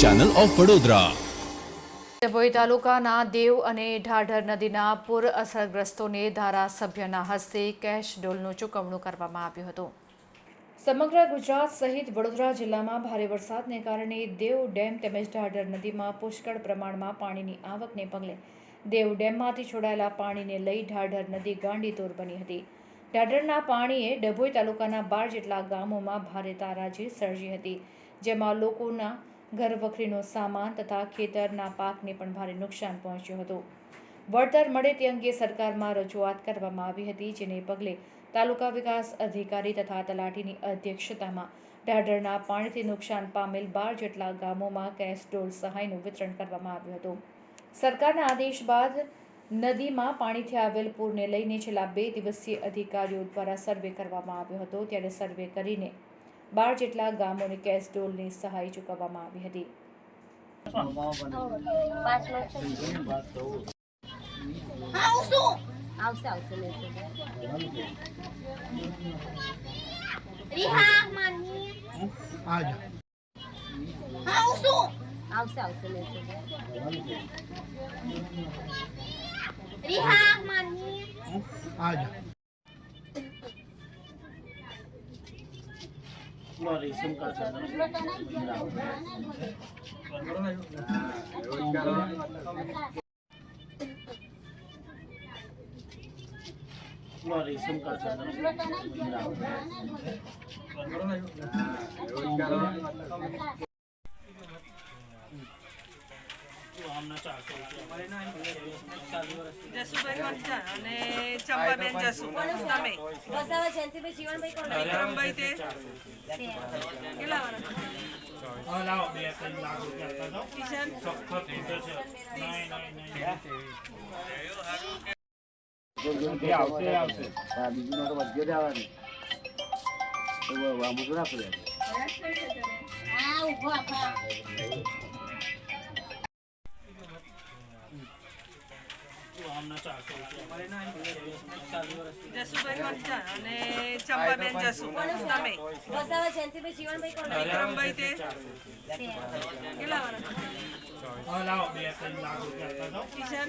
Channel of Vadodara Dabhoi તાલુકાના દેવ અને ઢાઢર નદીના પૂર અસરગ્રસ્તોને ધારાસભ્યના હસ્તે કેશ ડોલનું ચૂકવણું કરવામાં આવ્યું હતું. સમગ્ર ગુજરાત સહિત વડોદરા જિલ્લામાં ભારે વરસાદને કારણે દેવ ડેમ તેમજ ઢાઢર નદીમાં પુષ્કળ પ્રમાણમાં પાણીની આવકને પગલે દેવ ડેમમાંથી છોડાયેલા પાણીને લઈ ઢાઢર નદી ગાંડીતોર બની હતી. ઢાઢરના પાણીએ ડભોઈ તાલુકાના બાર જેટલા ગામોમાં ભારે તારાજી સર્જી હતી, જેમાં લોકોના ઘર વખરીનો સામાન તથા ખેતરના પાકને પણ ભારે નુકસાન પહોંચ્યું હતું. વળતર મળે તે અંગે સરકારમાં રજૂઆત કરવામાં આવી હતી, જેને પગલે તાલુકા વિકાસ અધિકારી તથા તલાટીની અધ્યક્ષતામાં ઢાઢરના પાણીથી નુકસાન પામેલ બાર જેટલા ગામોમાં કેશ ડોલ સહાયનું વિતરણ કરવામાં આવ્યું હતું. સરકારના આદેશ બાદ નદીમાં પાણીથી આવેલ પૂરને લઈને છેલ્લા બે દિવસીય અધિકારીઓ દ્વારા સર્વે કરવામાં આવ્યો હતો. ત્યારે સર્વે કરીને બાર જેટલા ગામોને કેશ સહાય ચૂકવવામાં આવી હતી. આવશે આવશે. આવશે લેશે રિહા માની ration card ration card Jasubhai વંચાણ અને ચંપાબેન જસુ. તમે? બસાવા જયંતિભાઈ જીવનભાઈ કોણ વિક્રમભાઈ તે? કેટલા વર્ષ અને ચંપાબેન જસુ તમે બસાવા જયંતિભાઈ જીવનભાઈ કોણ વિક્રમભાઈ તે કેટલા વર્ષ કિશન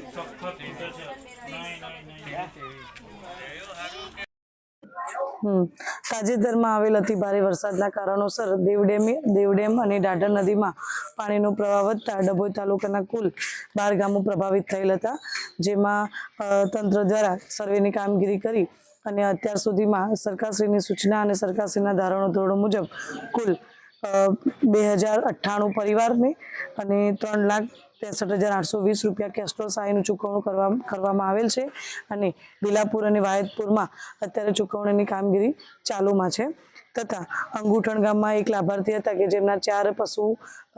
તાજેતરમાં આવેલ અતિ ભારે વરસાદના કારણોસર દેવડેમ દેવડેમ અને ડાઢર નદીમાં પાણીનો પ્રવાહ વધતા ડભોઈ તાલુકાના કુલ બાર ગામો પ્રભાવિત થયેલ હતા, જેમાં તંત્ર દ્વારા સર્વેની કામગીરી કરી અને અત્યાર સુધીમાં સરકારશ્રીની સૂચના અને સરકારશ્રીના ધારણો ધોરણો મુજબ કુલ બે હજાર અઠ્ઠાણું પરિવારને અને ત્રણ લાખ ત્રેસઠ હજાર આઠસો વીસ રૂપિયા કેસ્ટ્રોલ સહાયનું ચૂકવણું કરવા કરવામાં આવેલ છે. અને બિલાપુર અને વાયદપુરમાં અત્યારે ચૂકવણીની કામગીરી ચાલુમાં છે. તથા અંગુઠણ ગામમાં એક લાભાર્થી હતા કે જેમના ચાર પશુ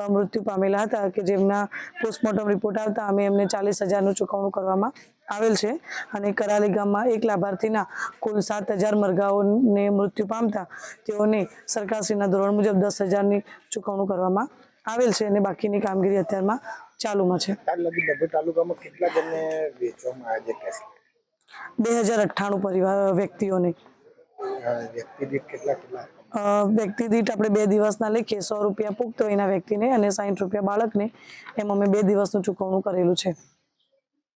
મૃત્યુ પામેલા હતા કે જેમના પોસ્ટમોર્ટમ રિપોર્ટ આવતા અમે એમને ચાલીસ હજારનું ચૂકવણું કરવામાં આવેલ છે. અને કરાલી ગામમાં એક લાભાર્થીના કુલ સાત હજાર મરઘાઓને મૃત્યુ પામતા તેઓને સરકારશ્રીના ધોરણ મુજબ દસ હજારની ચૂકવણું કરવામાં આવેલ છે અને બાકીની કામગીરી અત્યારમાં ચાલુમાં છે. તાલુકામાં કેટલા જણને વેચવામાં આવે છે કેસ બે હજાર અઠ્ઠાણું પરિવાર વ્યક્તિઓને. વ્યક્તિ દીઠ કેટલા કેટલા? વ્યક્તિ દીઠ આપણે બે દિવસના લેખીએ સો રૂપિયા પુખ્ત વયના વ્યક્તિને અને સાઠ રૂપિયા બાળકને. એમ અમે બે દિવસનું ચૂકવણું કરેલું છે.